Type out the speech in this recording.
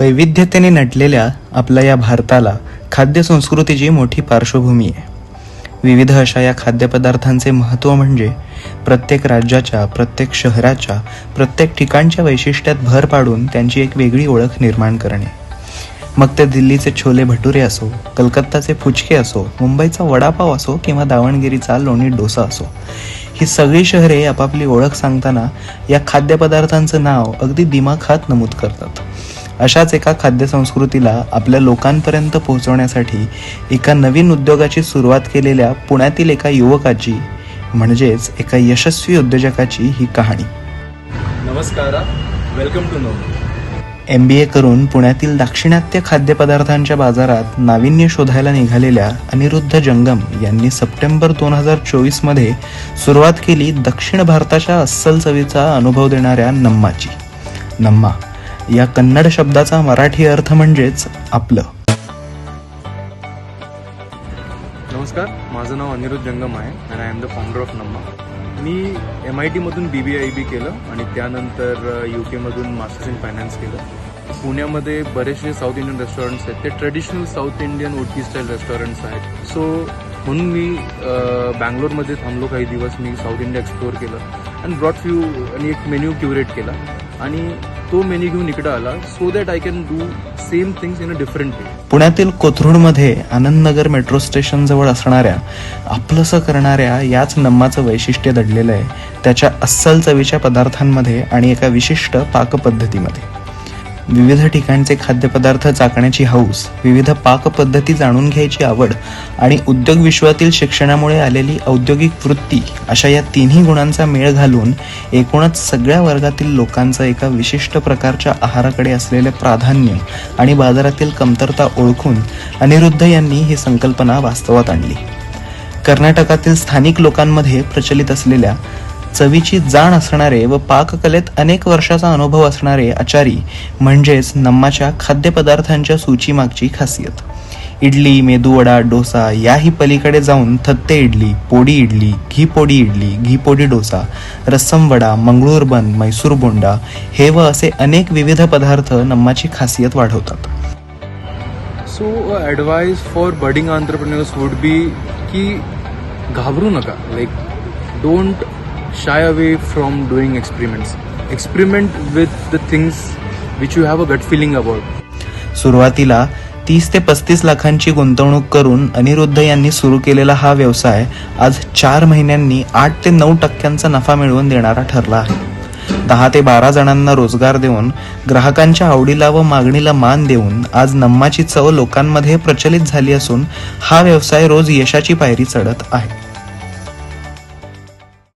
वैविध्यतेने नटलेल्या आपल्या या भारताला खाद्य संस्कृतीची मोठी पार्श्वभूमी आहे. विविध अशा या खाद्यपदार्थांचे महत्त्व म्हणजे प्रत्येक राज्याच्या प्रत्येक शहराच्या प्रत्येक ठिकाणच्या वैशिष्ट्यात भर पाडून त्यांची एक वेगळी ओळख निर्माण करणे. मग ते दिल्लीचे छोले भटुरे असो कलकत्ताचे फुचके असो मुंबईचा वडापाव असो किंवा दावणगिरीचा लोणी डोसा असो ही सगळी शहरे आपापली ओळख सांगताना या खाद्यपदार्थांचं नाव अगदी दिमाखात नमूद करतात. अशाच एका खाद्यसंस्कृतीला आपल्या लोकांपर्यंत पोहोचवण्यासाठी एका नवीन उद्योगाची सुरुवात केलेल्या पुण्यातील एका युवकाची म्हणजेच एका यशस्वी उद्योजकाची ही कहाणी. नमस्कार welcome to no M B A करून पुण्यातील दाक्षिणात्य खाद्यपदार्थांच्या बाजारात नाविन्य शोधायला निघालेल्या अनिरुद्ध जंगम यांनी सप्टेंबर दोन हजार चोवीसमध्ये सुरुवात केली दक्षिण भारताच्या अस्सल चवीचा अनुभव देणाऱ्या नम्माची. नम्मा या कन्नड शब्दाचा मराठी अर्थ म्हणजेच आपलं. नमस्कार माझं नाव अनिरुद्ध जंगम आहे आणि I am the founder of Namma me M I टीमधून बी बी आय बी केलं आणि त्यानंतर यू केमधून मास्टर्स इन फायनान्स केलं. पुण्यामध्ये बरेचसे साऊथ इंडियन रेस्टॉरंट्स आहेत ते ट्रेडिशनल साऊथ इंडियन ओटी स्टाईल रेस्टॉरंट्स आहेत. सो म्हणून मी uh, बँगलोरमध्ये थांबलो काही दिवस मी साऊथ इंडिया एक्सप्लोअर केलं अँड ब्रॉट फ्यू आणि एक मेन्यू क्युरेट केला. आणि तो मेन्यू घेऊन इकडे आला. So that I can do same things in a different way पुण्यातील कोथरूडमध्ये आनंदनगर मेट्रो स्टेशन जवळ असणाऱ्या आपलंसं करणाऱ्या याच नम्माचं वैशिष्ट्य दडलेलं आहे. त्याच्या अस्सल चवीच्या पदार्थांमध्ये आणि एका विशिष्ट पाकपद्धतीमध्ये. विविध ठिकाणचे खाद्यपदार्थ चाकण्याची हौस विविध पाकपद्धती जाणून घ्यायची आवड आणि उद्योग विश्वातील शिक्षणामुळे आलेली औद्योगिक वृत्ती अशा या तिन्ही गुणांचा मेळ घालून एकूणच सगळ्या वर्गातील लोकांचं एका विशिष्ट प्रकारच्या आहाराकडे असलेले प्राधान्य आणि बाजारातील कमतरता ओळखून अनिरुद्ध यांनी ही संकल्पना वास्तवात आणली. कर्नाटकातील स्थानिक लोकांमध्ये प्रचलित असलेल्या चवीची जाण असणारे व पाककलेत अनेक वर्षाचा अनुभव असणारे आचारी म्हणजेच नम्माच्या खाद्यपदार्थांच्या सूचीमागची खासियत. इडली मेदूवडा डोसा याही पलीकडे जाऊन थत्ते इडली पोडी इडली घी पोडी इडली घी पोडी डोसा रस्सम वडा मंगळूर बन मैसूर बोंडा हे व असे अनेक विविध पदार्थ नम्माची खासियत वाढवतात. So advice for budding entrepreneurs would be की घाबरू नका. Like don't shy away from doing experiments. Experiment with the things which you have a gut feeling about. सुरुवातीला तीस ते पस्तीस लाखांची गुंतवणूक करून अनिरुद्ध यांनी सुरू केलेला हा व्यवसाय आज चार महिन्यांनी आठ ते नऊ टक्क्यांचा नफा मिळवून देणारा ठरला आहे दहा ते बारा जणांना रोजगार देऊन ग्राहकांच्या आवडीला व मागणीला मान देऊन आज नम्माची चव लोकांमध्ये प्रचलित झाली असून हा व्यवसाय रोज यशाची पायरी चढत आहे